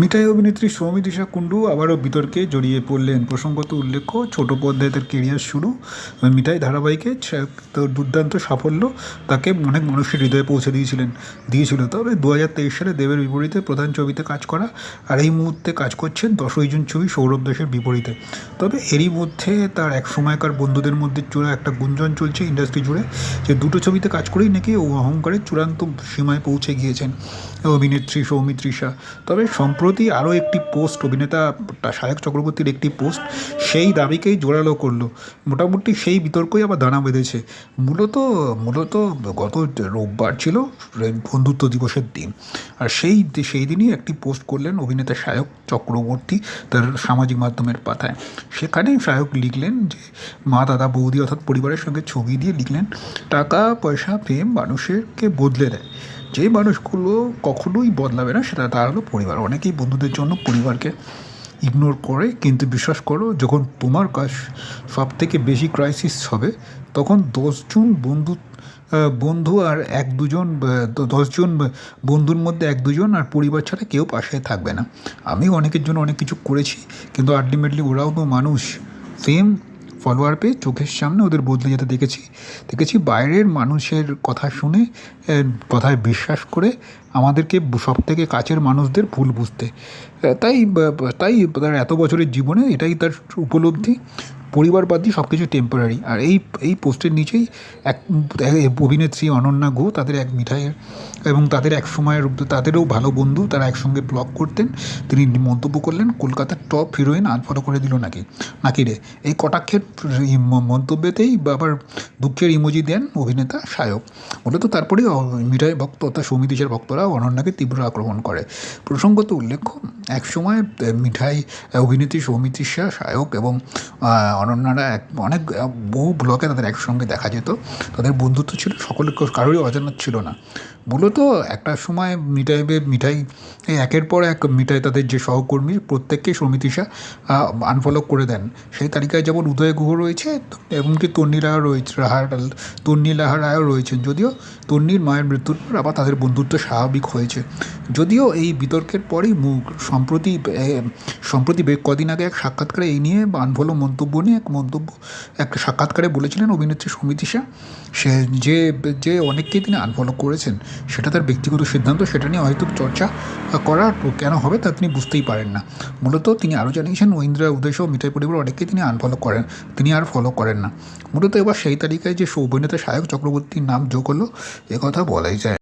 মিঠাই অভিনেত্রী সৌমিত্রিষা কুণ্ডু আবারও বিতর্কে জড়িয়ে পড়লেন। প্রসঙ্গত উল্লেখ্য, ছোট পর্দায় তার কেরিয়ার শুরু। মিঠাই ধারাবাহিকে দুর্দান্ত সাফল্য তাকে অনেক মানুষের হৃদয়ে পৌঁছে দিয়েছিলেন। দিয়েছিল তবে দু হাজার তেইশ সালে দেবের বিপরীতে প্রধান ছবিতে কাজ করা আর এই মুহূর্তে কাজ করছেন দশই জুন ছবি সৌরভ দাসের বিপরীতে। তবে এরই মধ্যে তার এক সময়কার বন্ধুদের মধ্যে চূড়া একটা গুঞ্জন চলছে ইন্ডাস্ট্রি জুড়ে যে দুটো ছবিতে কাজ করেই নাকি ও অহংকারের চূড়ান্ত সীমায় পৌঁছে গিয়েছেন। অভিনেত্রী সৌমিত্রিষা তবে সম্প্রতি আরও একটি পোস্ট, অভিনেতা সায়ক চক্রবর্তীর একটি পোস্ট, সেই দাবিকেই জোরালো করল। মোটামুটি সেই বিতর্কই আবার দানা বেঁধেছে। মূলত মূলত গত রোববার ছিল বন্ধুত্ব দিবসের দিন। আর সেই সেই দিনই একটি পোস্ট করলেন অভিনেতা সায়ক চক্রবর্তী তার সামাজিক মাধ্যমের পাতায়। সেখানে সায়ক লিখলেন যে, মা, দাদা, বৌদি অর্থাৎ পরিবারের সঙ্গে ছবি দিয়ে লিখলেন, টাকা, পয়সা, প্রেম মানুষেরকে বদলে দেয়। যে মানুষগুলো কখনোই বদলাবে না, সেটা তার হলো পরিবার। অনেকেই বন্ধুদের জন্য পরিবারকে ইগনোর করে, কিন্তু বিশ্বাস করো, যখন তোমার কাজ সব থেকে বেশি ক্রাইসিস হবে, তখন দশজন বন্ধু বন্ধু আর এক দুজন দশজন বন্ধুর মধ্যে এক দুজন আর পরিবার ছাড়া কেউ পাশে থাকবে না। আমিও অনেকের জন্য অনেক কিছু করেছি, কিন্তু আলটিমেটলি ওরাও তো মানুষ। সেম ফলোয়ার পেয়ে চোখের সামনে ওদের বদলে যেতে দেখেছি। দেখেছি বাইরের মানুষের কথা শুনে কথায় বিশ্বাস করে আমাদেরকে সব থেকে কাছের মানুষদের ভুল বুঝতে। তাই তাই তার এত বছরের জীবনে এটাই তার উপলব্ধি। পরিবার বাদ দিয়ে সব কিছু টেম্পোরারি আর এই এই পোস্টের নিচেই এক অভিনেত্রী অনন্যা গু তাদের এক মিঠাইয়ের এবং তাদের এক সময়ের তাদেরও ভালো বন্ধু তারা একসঙ্গে ব্লগ করতেন। তিনি মন্তব্য করলেন কলকাতার টপ হিরোইন আনফলো করে দিল নাকি? নাকি রে? এই কটাক্ষের মন্তব্যতেই আবার দুঃখের ইমোজি দেন অভিনেতা সায়ক মূলত তারপরেই অ- মিঠাই ভক্ত অর্থাৎ সৌমিতিশের ভক্তরা অনন্যাকে তীব্র আক্রমণ করে। প্রসঙ্গত উল্লেখ্য একসময় আহ, মিঠাই অভিনেত্রী সৌমিত্রিষা সায়ক এবং অনন্যারা এক অনেক বহু ব্লকে তাদের একসঙ্গে দেখা যেত। তাদের বন্ধুত্ব ছিল সকলের কারোরই অজানা ছিল না। মূলত একটা সময় মিঠাই মিঠাই একের পর এক মিঠাই তাদের যে সহকর্মী প্রত্যেককে সমিতিশা আনফলো করে দেন। সেই তালিকায় যেমন উদয় গুহ রয়েছে, এমনকি তন্নি রায় রয়েছে রাহার তন্নি লাহা রায়ও রয়েছেন। যদিও তন্নির মায়ের মৃত্যুর পর আবার তাদের বন্ধুত্ব স্বাভাবিক হয়েছে। যদিও এই বিতর্কের পরেই মুখ, সম্প্রতি সম্প্রতি কদিন আগে এক সাক্ষাৎকারে এই নিয়ে আনফলো মন্তব্য নিয়ে এক মন্তব্য, এক সাক্ষাৎকারে বলেছিলেন অভিনেত্রী সমিতিশা সে যে যে অনেককেই তিনি আনফলো করেছেন সেটা তার ব্যক্তিগত সিদ্ধান্ত, সেটা নিয়ে হয়তো চর্চা করা কেন হবে তা তিনি বুঝতেই পারেন না। মূলত তিনি আরও জানিয়েছেন, মহিন্দ্রা উদয়সহ মিতাই পরিবার অনেককেই তিনি আনফলো করেন, তিনি আর ফলো করেন না। মূলত এবার সেই তালিকায় যে অভিনেতা সায়ক চক্রবর্তীর নাম যোগ হলো, এ কথা বলাই যায়।